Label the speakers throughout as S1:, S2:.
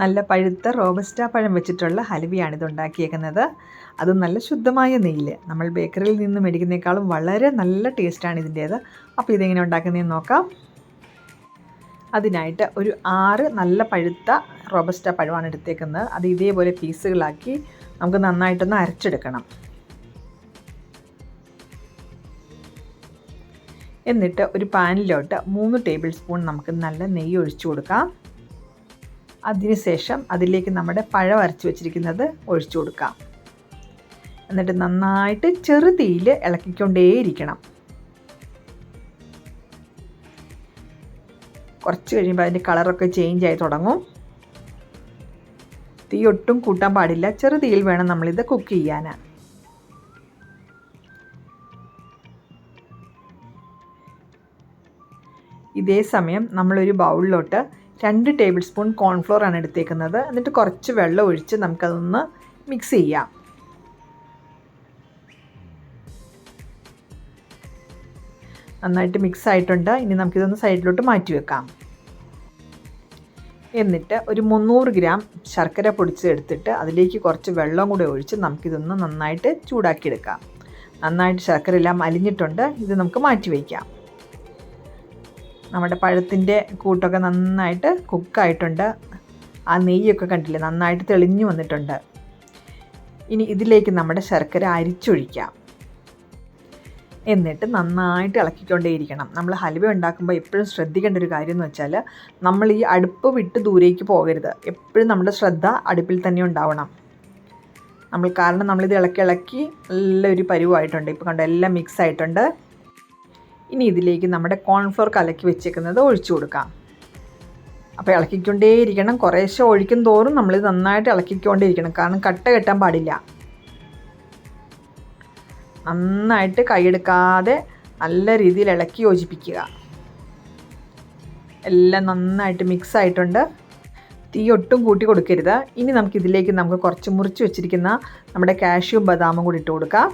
S1: നല്ല പഴുത്ത റോബസ്റ്റ പഴം വെച്ചിട്ടുള്ള ഹലുവയാണ് ഇത് ഉണ്ടാക്കിയേക്കുന്നത്. അത് നല്ല ശുദ്ധമായ നെയ്യിൽ നമ്മൾ ബേക്കറിയിൽ നിന്ന് മേടിക്കുന്നേക്കാളും വളരെ നല്ല ടേസ്റ്റാണ് ഇതിന്റേത്. അപ്പോൾ ഇതെങ്ങനെ ഉണ്ടാക്കുന്നതെന്ന് നോക്കാം. അതിനായിട്ട് ഒരു ആറ് നല്ല പഴുത്ത റോബസ്റ്റ പഴമാണ് എടുത്തേക്കുന്നത്. അത് ഇതേപോലെ പീസുകളാക്കി നമുക്ക് നന്നായിട്ടൊന്ന് അരച്ചെടുക്കണം. എന്നിട്ട് ഒരു പാനിലോട്ട് മൂന്ന് ടേബിൾ സ്പൂൺ നമുക്ക് നല്ല നെയ്യ് ഒഴിച്ചു കൊടുക്കാം. അതിനുശേഷം അതിലേക്ക് നമ്മുടെ പഴം അരച്ച് വെച്ചിരിക്കുന്നത് ഒഴിച്ചു കൊടുക്കാം. എന്നിട്ട് നന്നായിട്ട് ചെറുതീയിൽ ഇളക്കിക്കൊണ്ടേയിരിക്കണം. കുറച്ച് കഴിയുമ്പോൾ അതിന്റെ കളറൊക്കെ ചേഞ്ച് ആയി തുടങ്ങും. തീ ഒട്ടും കൂട്ടാൻ പാടില്ല. ചെറുതീയിൽ വേണം നമ്മളിത് കുക്ക് ചെയ്യാൻ ഇതേ സമയം നമ്മളൊരു ബൗളിലോട്ട് രണ്ട് ടേബിൾ സ്പൂൺ കോൺഫ്ലോർ ആണ് എടുത്തേക്കുന്നത്. എന്നിട്ട് കുറച്ച് വെള്ളം ഒഴിച്ച് നമുക്കതൊന്ന് മിക്സ് ചെയ്യാം. നന്നായിട്ട് മിക്സ് ആയിട്ടുണ്ട്. ഇനി നമുക്കിതൊന്ന് സൈഡിലോട്ട് മാറ്റി വെക്കാം. എന്നിട്ട് ഒരു മുന്നൂറ് ഗ്രാം ശർക്കര പൊടിച്ച് എടുത്തിട്ട് അതിലേക്ക് കുറച്ച് വെള്ളം കൂടെ ഒഴിച്ച് നമുക്കിതൊന്ന് നന്നായിട്ട് ചൂടാക്കിയെടുക്കാം. നന്നായിട്ട് ശർക്കര എല്ലാം അലിഞ്ഞിട്ടുണ്ട്. ഇത് നമുക്ക് മാറ്റി വയ്ക്കാം നമ്മുടെ പഴത്തിന്റെ കൂട്ടൊക്കെ നന്നായിട്ട് കുക്കായിട്ടുണ്ട്. ആ നെയ്യൊക്കെ കണ്ടില്ലേ? നന്നായിട്ട് തെളിഞ്ഞു വന്നിട്ടുണ്ട്. ഇനി ഇതിലേക്ക് നമ്മുടെ ശർക്കര അരിച്ചൊഴിക്കാം. എന്നിട്ട് നന്നായിട്ട് ഇളക്കിക്കൊണ്ടേയിരിക്കണം. നമ്മൾ ഹലുവ ഉണ്ടാക്കുമ്പോൾ എപ്പോഴും ശ്രദ്ധിക്കേണ്ട ഒരു കാര്യം എന്ന് വെച്ചാൽ നമ്മൾ ഈ അടുപ്പ് വിട്ട് ദൂരേക്ക് പോകരുത്. എപ്പോഴും നമ്മുടെ ശ്രദ്ധ അടുപ്പിൽ തന്നെ ഉണ്ടാവണം. നമ്മൾ കാരണം നമ്മളിത് ഇളക്കി ഇളക്കി നല്ലൊരു പരുവായിട്ടുണ്ട്. ഇപ്പോൾ കണ്ടോ എല്ലാം മിക്സ് ആയിട്ടുണ്ട്. ഇനി ഇതിലേക്ക് നമ്മുടെ കോൺഫ്ലോർ കലക്കി വെച്ചേക്കുന്നത് ഒഴിച്ചു കൊടുക്കാം. അപ്പോൾ ഇളക്കിക്കൊണ്ടേയിരിക്കണം. കുറേശ്ശെ ഒഴിക്കും തോറും നമ്മൾ നന്നായിട്ട് ഇളക്കിക്കൊണ്ടേയിരിക്കണം. കാരണം കട്ട കെട്ടാൻ പാടില്ല. നന്നായിട്ട് കൈയെടുക്കാതെ നല്ല രീതിയിൽ ഇളക്കി യോജിപ്പിക്കുക. എല്ലാം നന്നായിട്ട് മിക്സ് ആയിട്ടുണ്ട്. തീ ഒട്ടും കൂട്ടി കൊടുക്കരുത്. ഇനി നമുക്കിതിലേക്ക് നമുക്ക് കുറച്ച് മുറിച്ച് വെച്ചിരിക്കുന്ന നമ്മുടെ കാഷ്യൂ ബദാമും കൂടി ഇട്ട് കൊടുക്കാം.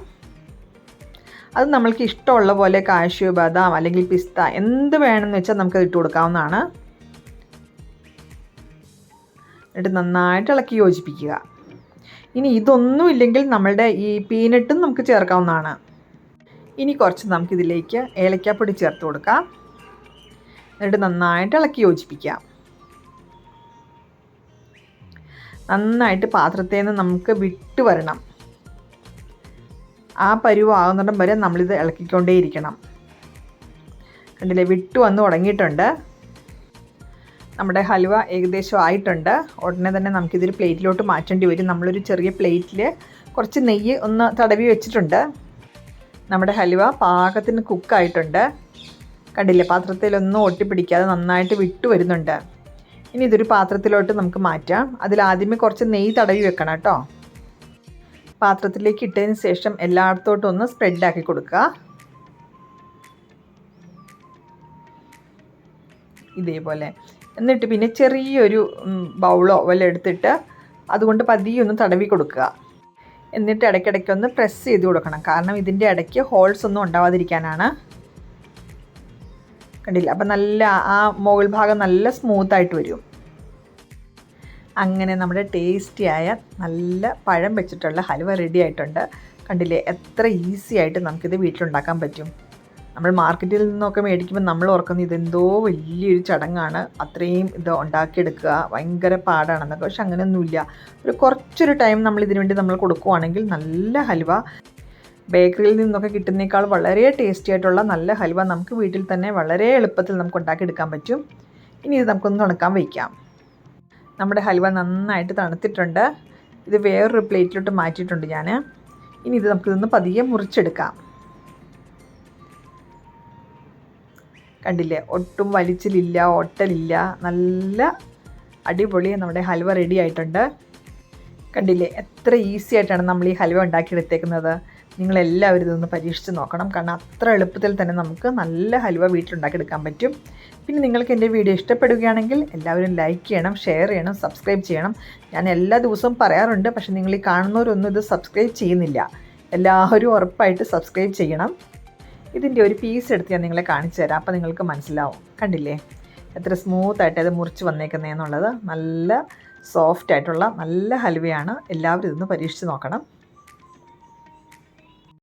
S1: അത് നമ്മൾക്ക് ഇഷ്ടമുള്ള പോലെ കാഷ്യൂ ബദാം അല്ലെങ്കിൽ പിസ്ത എന്ത് വേണമെന്ന് വെച്ചാൽ നമുക്കത് ഇട്ട് കൊടുക്കാവുന്നതാണ്. എന്നിട്ട് നന്നായിട്ട് ഇളക്കി യോജിപ്പിക്കുക. ഇനി ഇതൊന്നും ഇല്ലെങ്കിൽ നമ്മളുടെ ഈ പീനട്ടും നമുക്ക് ചേർക്കാവുന്നതാണ്. ഇനി കുറച്ച് നമുക്കിതിലേക്ക് ഏലക്കാപ്പൊടി ചേർത്ത് കൊടുക്കാം. എന്നിട്ട് നന്നായിട്ട് ഇളക്കി യോജിപ്പിക്കാം നന്നായിട്ട് പാത്രത്തിൽ നിന്ന് നമുക്ക് വിട്ട് വരണം. ആ പരുവാകുന്നിടം വരെ നമ്മളിത് ഇളക്കിക്കൊണ്ടേയിരിക്കണം. കണ്ടില്ലേ വിട്ടു വന്ന് തുടങ്ങിയിട്ടുണ്ട് നമ്മുടെ ഹൽവ ഏകദേശം ആയിട്ടുണ്ട്. ഉടനെ തന്നെ നമുക്കിതൊരു പ്ലേറ്റിലോട്ട് മാറ്റേണ്ടി വരും. നമ്മളൊരു ചെറിയ പ്ലേറ്റിൽ കുറച്ച് നെയ്യ് ഒന്ന് തടവി വെച്ചിട്ടുണ്ട്. നമ്മുടെ ഹലുവ പാകത്തിന് കുക്കായിട്ടുണ്ട്. കണ്ടില്ലേ പാത്രത്തിലൊന്നും ഒട്ടിപ്പിടിക്കാതെ നന്നായിട്ട് വിട്ടു വരുന്നുണ്ട്. ഇനി ഇതൊരു പാത്രത്തിലോട്ട് നമുക്ക് മാറ്റാം. അതിൽ ആദ്യമേ കുറച്ച് നെയ്യ് തടവി വെക്കണം കേട്ടോ. പാത്രത്തിലേക്ക് ഇട്ടതിന് ശേഷം എല്ലായിടത്തോട്ടും ഒന്ന് സ്പ്രെഡാക്കി കൊടുക്കുക. ഇതേപോലെ. എന്നിട്ട് പിന്നെ ചെറിയൊരു ബൗളോ വല്ല എടുത്തിട്ട് അതുകൊണ്ട് പതിയെ ഒന്ന് തടവി കൊടുക്കുക. എന്നിട്ട് ഇടയ്ക്കിടയ്ക്ക് ഒന്ന് പ്രസ് ചെയ്ത് കൊടുക്കണം. കാരണം ഇതിന്റെ ഇടയ്ക്ക് ഹോൾസ് ഒന്നും ഉണ്ടാവാതിരിക്കാനാണ്. കണ്ടില്ല? അപ്പം നല്ല ആ മുകൾ ഭാഗം നല്ല സ്മൂത്തായിട്ട് വരും. അങ്ങനെ നമ്മുടെ ടേസ്റ്റിയായ നല്ല പഴം വെച്ചിട്ടുള്ള ഹലുവ റെഡി ആയിട്ടുണ്ട്. കണ്ടില്ലേ? എത്ര ഈസി ആയിട്ട് നമുക്കിത് വീട്ടിലുണ്ടാക്കാൻ പറ്റും. നമ്മൾ മാർക്കറ്റിൽ നിന്നൊക്കെ മേടിക്കുമ്പോൾ നമ്മൾ ഓർക്കുന്ന ഇതെന്തോ വലിയൊരു ചടങ്ങാണ്. അത്രയും ഇത് ഉണ്ടാക്കിയെടുക്കുക. ഭയങ്കര പാടാണെന്നൊക്കെ. പക്ഷെ അങ്ങനെയൊന്നുമില്ല. ഒരു കുറച്ചൊരു ടൈം നമ്മൾ ഇതിനു വേണ്ടി നമ്മൾ കൊടുക്കുവാണെങ്കിൽ നല്ല ഹലുവ ബേക്കറിയിൽ നിന്നൊക്കെ കിട്ടുന്നേക്കാൾ വളരെ ടേസ്റ്റി ആയിട്ടുള്ള നല്ല ഹലുവ നമുക്ക് വീട്ടിൽ തന്നെ വളരെ എളുപ്പത്തിൽ നമുക്ക് ഉണ്ടാക്കിയെടുക്കാൻ പറ്റും. ഇനി ഇത് നമുക്കൊന്ന് ഉണക്കാൻ വയ്ക്കാം. നമ്മുടെ ഹൽവ നന്നായിട്ട് തണുത്തിട്ടുണ്ട്. ഇത് വേറൊരു പ്ലേറ്റിലോട്ട് മാറ്റിയിട്ടുണ്ട് ഞാൻ ഇനി ഇത് നമുക്കിതൊന്ന് പതിയെ മുറിച്ചെടുക്കാം. കണ്ടില്ലേ? ഒട്ടും വലിച്ചിലില്ല ഒട്ടലില്ല. നല്ല അടിപൊളി നമ്മുടെ ഹൽവ റെഡി ആയിട്ടുണ്ട്. കണ്ടില്ലേ? എത്ര ഈസി ആയിട്ടാണ് നമ്മൾ ഈ ഹൽവ ഉണ്ടാക്കിയെടുത്തേക്കുന്നത്. നിങ്ങളെല്ലാവരും ഇതൊന്ന് പരീക്ഷിച്ച് നോക്കണം. കാരണം അത്ര എളുപ്പത്തിൽ തന്നെ നമുക്ക് നല്ല ഹൽവ വീട്ടിലുണ്ടാക്കിയെടുക്കാൻ പറ്റും. പിന്നെ നിങ്ങൾക്ക് എന്റെ വീഡിയോ ഇഷ്ടപ്പെടുകയാണെങ്കിൽ എല്ലാവരും ലൈക്ക് ചെയ്യണം ഷെയർ ചെയ്യണം സബ്സ്ക്രൈബ് ചെയ്യണം. ഞാൻ എല്ലാ ദിവസവും പറയാറുണ്ട് പക്ഷെ നിങ്ങൾ ഈ കാണുന്നവരൊന്നും ഇത് സബ്സ്ക്രൈബ് ചെയ്യുന്നില്ല. എല്ലാവരും ഉറപ്പായിട്ട് സബ്സ്ക്രൈബ് ചെയ്യണം. ഇതിന്റെ ഒരു പീസ് എടുത്ത് ഞാൻ നിങ്ങളെ കാണിച്ചു തരാം. അപ്പോൾ നിങ്ങൾക്ക് മനസ്സിലാവും. കണ്ടില്ലേ? എത്ര സ്മൂത്തായിട്ട് അത് മുറിച്ച് വന്നേക്കുന്നതെന്നുള്ളത് നല്ല സോഫ്റ്റ് ആയിട്ടുള്ള നല്ല ഹൽവയാണ്. എല്ലാവരും ഇതൊന്ന് പരീക്ഷിച്ച് നോക്കണം.